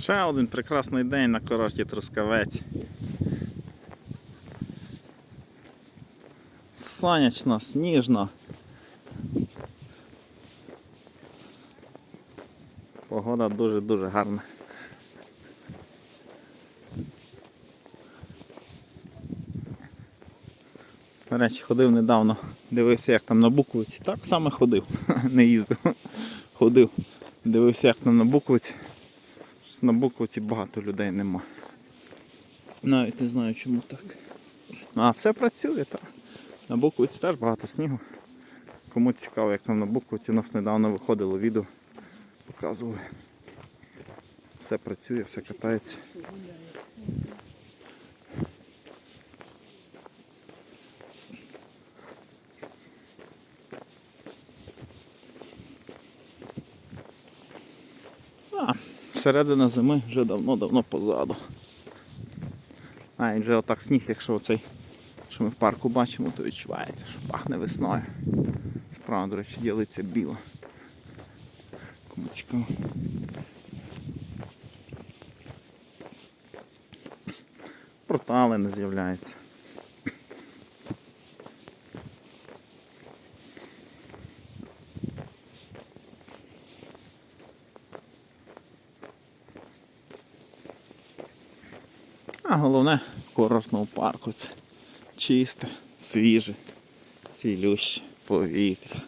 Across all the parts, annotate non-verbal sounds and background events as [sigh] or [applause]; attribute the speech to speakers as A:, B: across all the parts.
A: Ще один прекрасний день на курорті Трускавець. Сонячно, сніжно. Погода дуже-дуже гарна. До речі, ходив недавно, дивився, як там на Буковиці. Так саме ходив, [laughs] не їздив. Ходив, дивився, як там на Буковиці. На Буковиці багато людей нема. Навіть не знаю чому так. А все працює, так. На Буковиці теж багато снігу. Кому цікаво, як там на Буковці, у нас недавно виходило відео, показували. Все працює, все катається. А, середина зими вже давно-давно позаду. А, і вже отак сніг, якщо оцей, що ми в парку бачимо, то відчувається, що пахне весною. Справа, до речі, ділиться біло. Кому цікаво. Портали не з'являються. Головне в курортному парку це чисте, свіже, цілюще повітря.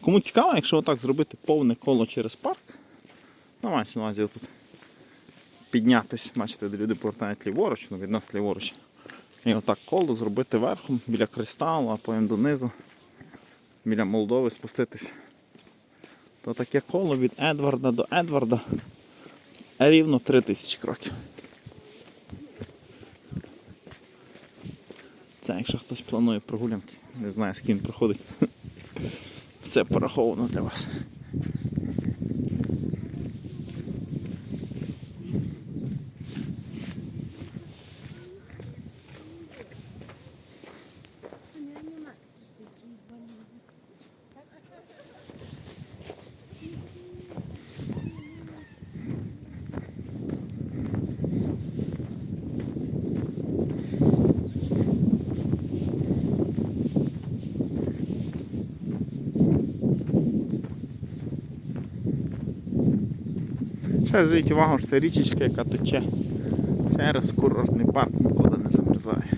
A: Кому цікаво, якщо отак зробити повне коло через парк, ну мається на увазі тут піднятися, бачите, де люди повертають ліворуч, ну від нас ліворуч. І отак коло зробити верхом біля кристалу, а потім донизу, біля Молдови спуститись то таке коло від Едварда до Едварда рівно 3000 кроків. Це якщо хтось планує прогулянки, не знаю з ким проходить. [laughs] Все пораховано для вас. Ще зверніть увагу, що це річечка, яка тече через курортний парк, ніколи не замерзає.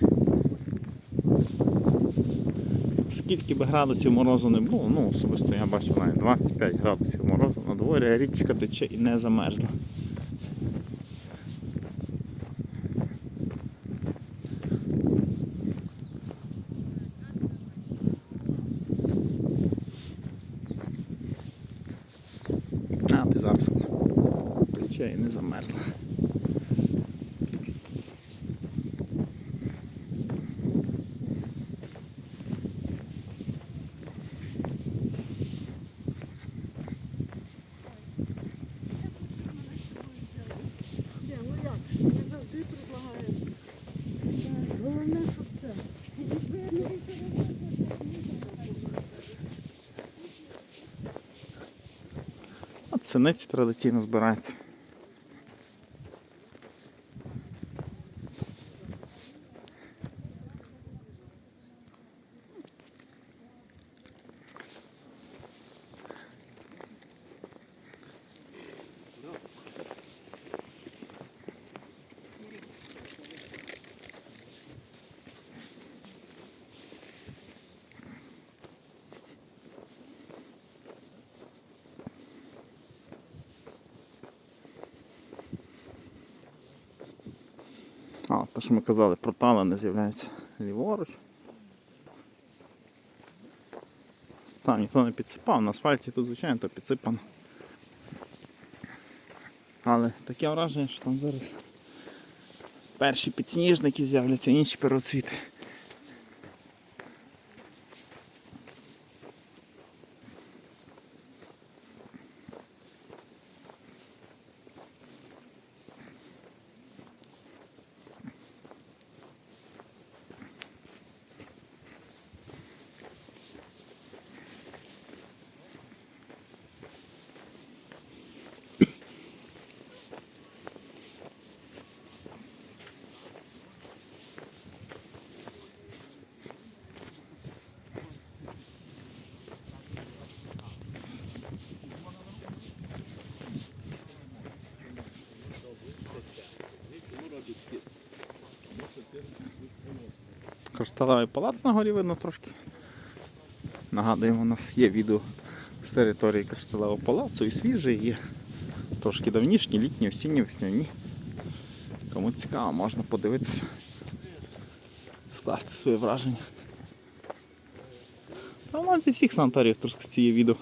A: Скільки би градусів морозу не було, ну особисто я бачу навіть 25 градусів морозу на дворі, а річка тече і не замерзла. А, ти зараз тече і не замерзла.
B: Ну
A: синиці традиційно збираються. А, то що ми казали, портали не з'являються ліворуч. Там ніхто не підсипав, на асфальті тут, звичайно, то підсипано. Але таке враження, що там зараз перші підсніжники з'являться, інші первоцвіти. Кришталевий палац на горі видно трошки. Нагадуємо, у нас є відео з території кришталевого палацу і свіже, і є трошки давнішні, літні, осінні, весняні. Кому цікаво, можна подивитися, скласти своє враження. Та у нас зі всіх санаторіїв Трускавці є відео.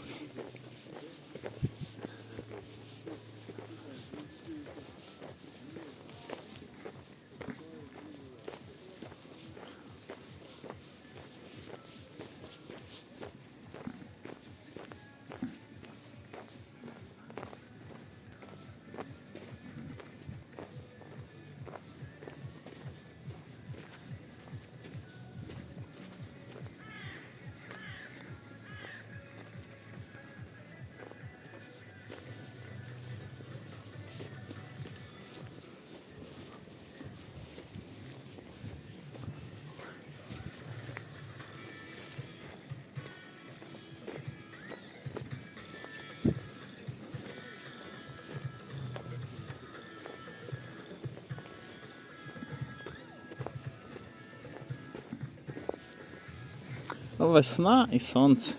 A: Весна і сонце.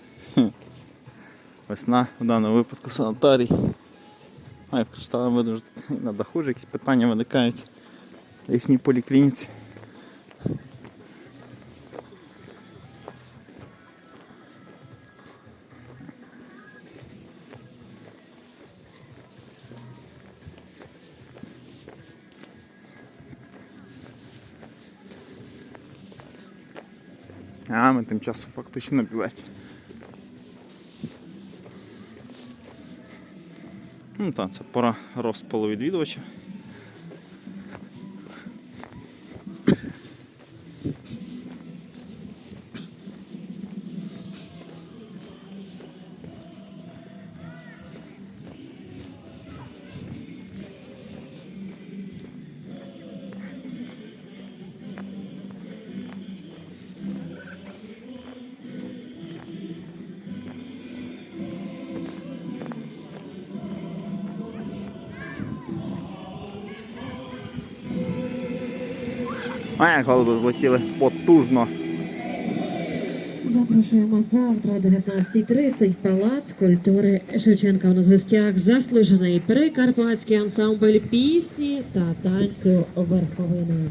A: Весна в даному випадку санаторій. А і в кришталем видно, на даху вже якісь питання виникають в їхній поліклініці. А, ми тим часом фактично на бюветі. Ну так, це пора розпалу відвідувача. А голуби злетіли потужно.
C: Запрошуємо завтра о 19.30 в Палац культури Шевченка. У нас в гостях заслужений прикарпатський ансамбль пісні та танцю верховини.